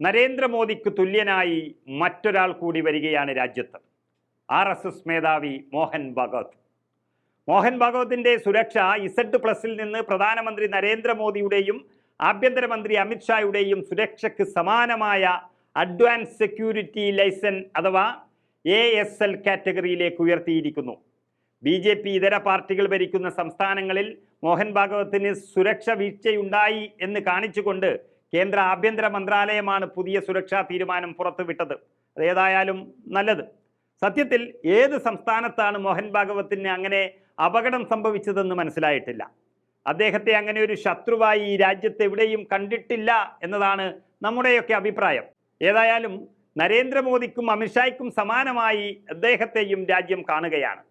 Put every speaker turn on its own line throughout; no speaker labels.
നരേന്ദ്രമോദിക്ക് തുല്യനായി മറ്റൊരാൾ കൂടി വരികയാണ് രാജ്യത്ത്. ആർ എസ് എസ് മേധാവി മോഹൻ ഭാഗവത്. മോഹൻ ഭഗവതിന്റെ സുരക്ഷ ഇസഡ് പ്ലസിൽ നിന്ന് പ്രധാനമന്ത്രി നരേന്ദ്രമോദിയുടെയും ആഭ്യന്തരമന്ത്രി അമിത്ഷായുടെയും സുരക്ഷയ്ക്ക് സമാനമായ അഡ്വാൻസ് സെക്യൂരിറ്റി ലൈസൻ അഥവാ എ എസ് എൽ കാറ്റഗറിയിലേക്ക് ഉയർത്തിയിരിക്കുന്നു. ബി ജെ പി ഇതര പാർട്ടികൾ ഭരിക്കുന്ന സംസ്ഥാനങ്ങളിൽ മോഹൻ ഭാഗവത്തിന് സുരക്ഷ വീഴ്ചയുണ്ടായി എന്ന് കാണിച്ചുകൊണ്ട് കേന്ദ്ര ആഭ്യന്തര മന്ത്രാലയമാണ് പുതിയ സുരക്ഷാ തീരുമാനം പുറത്തുവിട്ടത്. അതേതായാലും നല്ലത്. സത്യത്തിൽ ഏത് സംസ്ഥാനത്താണ് മോഹൻ ഭാഗവത്തിന് അങ്ങനെ അപകടം സംഭവിച്ചതെന്ന് മനസ്സിലായിട്ടില്ല. അദ്ദേഹത്തെ അങ്ങനെ ഒരു ശത്രുവായി ഈ രാജ്യത്ത് എവിടെയും കണ്ടിട്ടില്ല എന്നതാണ് നമ്മുടെയൊക്കെ അഭിപ്രായം. ഏതായാലും നരേന്ദ്രമോദിക്കും അമിത്ഷായ്ക്കും സമാനമായി അദ്ദേഹത്തെയും രാജ്യം കാണുകയാണ്.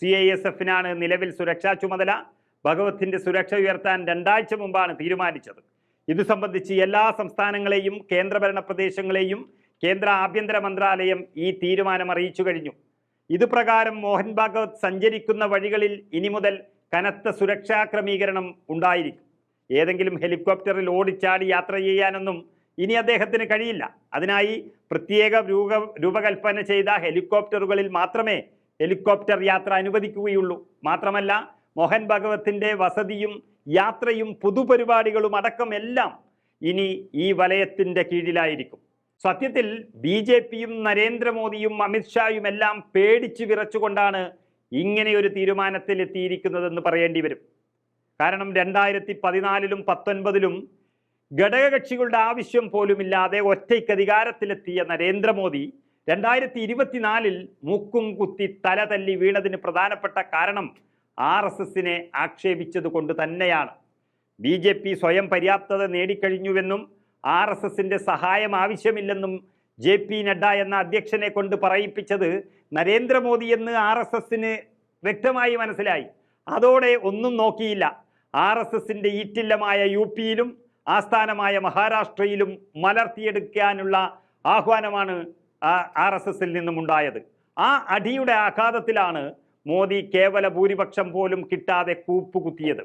സി ഐ എസ് എഫിനാണ് നിലവിൽ സുരക്ഷാ ചുമതല. ഭഗവത്തിന്റെ സുരക്ഷ ഉയർത്താൻ രണ്ടാഴ്ച മുമ്പാണ് തീരുമാനിച്ചത്. ഇത് സംബന്ധിച്ച് എല്ലാ സംസ്ഥാനങ്ങളെയും കേന്ദ്രഭരണ പ്രദേശങ്ങളെയും കേന്ദ്ര ആഭ്യന്തര മന്ത്രാലയം ഈ തീരുമാനം അറിയിച്ചു കഴിഞ്ഞു. ഇതുപ്രകാരം മോഹൻ ഭാഗവത് സഞ്ചരിക്കുന്ന വഴികളിൽ ഇനി മുതൽ കനത്ത സുരക്ഷാ ക്രമീകരണം ഉണ്ടായിരിക്കും. ഏതെങ്കിലും ഹെലികോപ്റ്ററിൽ ഓടിച്ചാടി യാത്ര ചെയ്യാനൊന്നും ഇനി അദ്ദേഹത്തിന് കഴിയില്ല. അതിനായി പ്രത്യേക രൂപ രൂപകൽപ്പന ചെയ്ത ഹെലികോപ്റ്ററുകളിൽ മാത്രമേ ഹെലികോപ്റ്റർ യാത്ര അനുവദിക്കുകയുള്ളൂ. മാത്രമല്ല മോഹൻ ഭഗവത്തിന്റെ വസതിയും യാത്രയും പൊതുപരിപാടികളും അടക്കം എല്ലാം ഇനി ഈ വലയത്തിന്റെ കീഴിലായിരിക്കും. സത്യത്തിൽ ബി ജെ പിയും നരേന്ദ്രമോദിയും അമിത്ഷായും എല്ലാം പേടിച്ചു വിറച്ചുകൊണ്ടാണ് ഇങ്ങനെ ഒരു തീരുമാനത്തിൽ എത്തിയിരിക്കുന്നതെന്ന് പറയേണ്ടി വരും. കാരണം രണ്ടായിരത്തി പതിനാലിലും പത്തൊൻപതിലും ഘടകകക്ഷികളുടെ ആവശ്യം പോലുമില്ലാതെ ഒറ്റയ്ക്ക് അധികാരത്തിലെത്തിയ നരേന്ദ്രമോദി രണ്ടായിരത്തി ഇരുപത്തിനാലിൽ മൂക്കും കുത്തി തല തല്ലി വീണതിന് പ്രധാനപ്പെട്ട കാരണം ആർ എസ് എസിനെ ആക്ഷേപിച്ചത് കൊണ്ട് തന്നെയാണ്. ബി ജെ പി സ്വയം പര്യാപ്തത നേടിക്കഴിഞ്ഞുവെന്നും ആർ എസ് എസിന്റെ സഹായം ആവശ്യമില്ലെന്നും ജെ പി നഡ്ഡ എന്ന അധ്യക്ഷനെ കൊണ്ട് പറയിപ്പിച്ചത് നരേന്ദ്രമോദി എന്ന് ആർ എസ് എസിന് വ്യക്തമായി മനസ്സിലായി. അതോടെ ഒന്നും നോക്കിയില്ല. ആർ എസ് എസിന്റെ ഈറ്റില്ലമായ യു പിയിലും ആസ്ഥാനമായ മഹാരാഷ്ട്രയിലും മലർത്തിയെടുക്കാനുള്ള ആഹ്വാനമാണ് ആർ എസ് എസിൽ നിന്നും ഉണ്ടായത് ആ അടിയുടെ ആഘാതത്തിലാണ് മോദി കേവല ഭൂരിപക്ഷം പോലും കിട്ടാതെ കൂപ്പുകുത്തിയത്.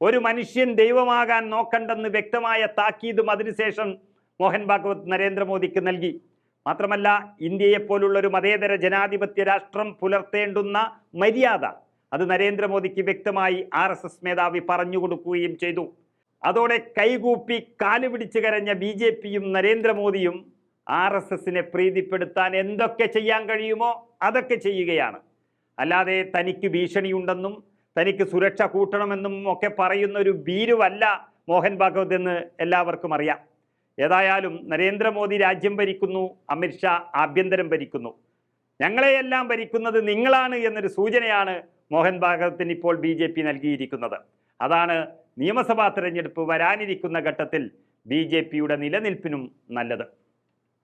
ഒരു മനുഷ്യൻ ദൈവമാകാൻ നോക്കണ്ടെന്ന് വ്യക്തമായ താക്കീതും അതിനുശേഷം മോഹൻ ഭാഗവത് നരേന്ദ്രമോദിക്ക് നൽകി. മാത്രമല്ല ഇന്ത്യയെപ്പോലുള്ള ഒരു മതേതര ജനാധിപത്യ രാഷ്ട്രം പുലർത്തേണ്ടുന്ന മര്യാദ അത് നരേന്ദ്രമോദിക്ക് വ്യക്തമായി ആർ എസ് എസ് മേധാവി പറഞ്ഞു കൊടുക്കുകയും ചെയ്തു. അതോടെ കൈകൂപ്പി കാൽ പിടിച്ചു കരഞ്ഞ ബി ജെ പിയും നരേന്ദ്രമോദിയും ആർ എസ് എസിനെ പ്രീതിപ്പെടുത്താൻ എന്തൊക്കെ ചെയ്യാൻ കഴിയുമോ അതൊക്കെ ചെയ്യുകയാണ്. അല്ലാതെ തനിക്ക് ഭീഷണിയുണ്ടെന്നും തനിക്ക് സുരക്ഷ കൂട്ടണമെന്നും ഒക്കെ പറയുന്ന ഒരു ഭീരുവല്ല മോഹൻ ഭാഗവത് എന്ന് എല്ലാവർക്കും അറിയാം. ഏതായാലും നരേന്ദ്രമോദി രാജ്യം ഭരിക്കുന്നു അമിത്ഷാ ആഭ്യന്തരം ഭരിക്കുന്നു. ഞങ്ങളെയെല്ലാം ഭരിക്കുന്നത് നിങ്ങളാണ് എന്നൊരു സൂചനയാണ് മോഹൻ ഭാഗവത്തിന് ഇപ്പോൾ ബി ജെ പി നൽകിയിരിക്കുന്നത്. അതാണ് നിയമസഭാ തെരഞ്ഞെടുപ്പ് വരാനിരിക്കുന്ന ഘട്ടത്തിൽ ബി ജെ പിയുടെ നിലനിൽപ്പിനും നല്ലത്.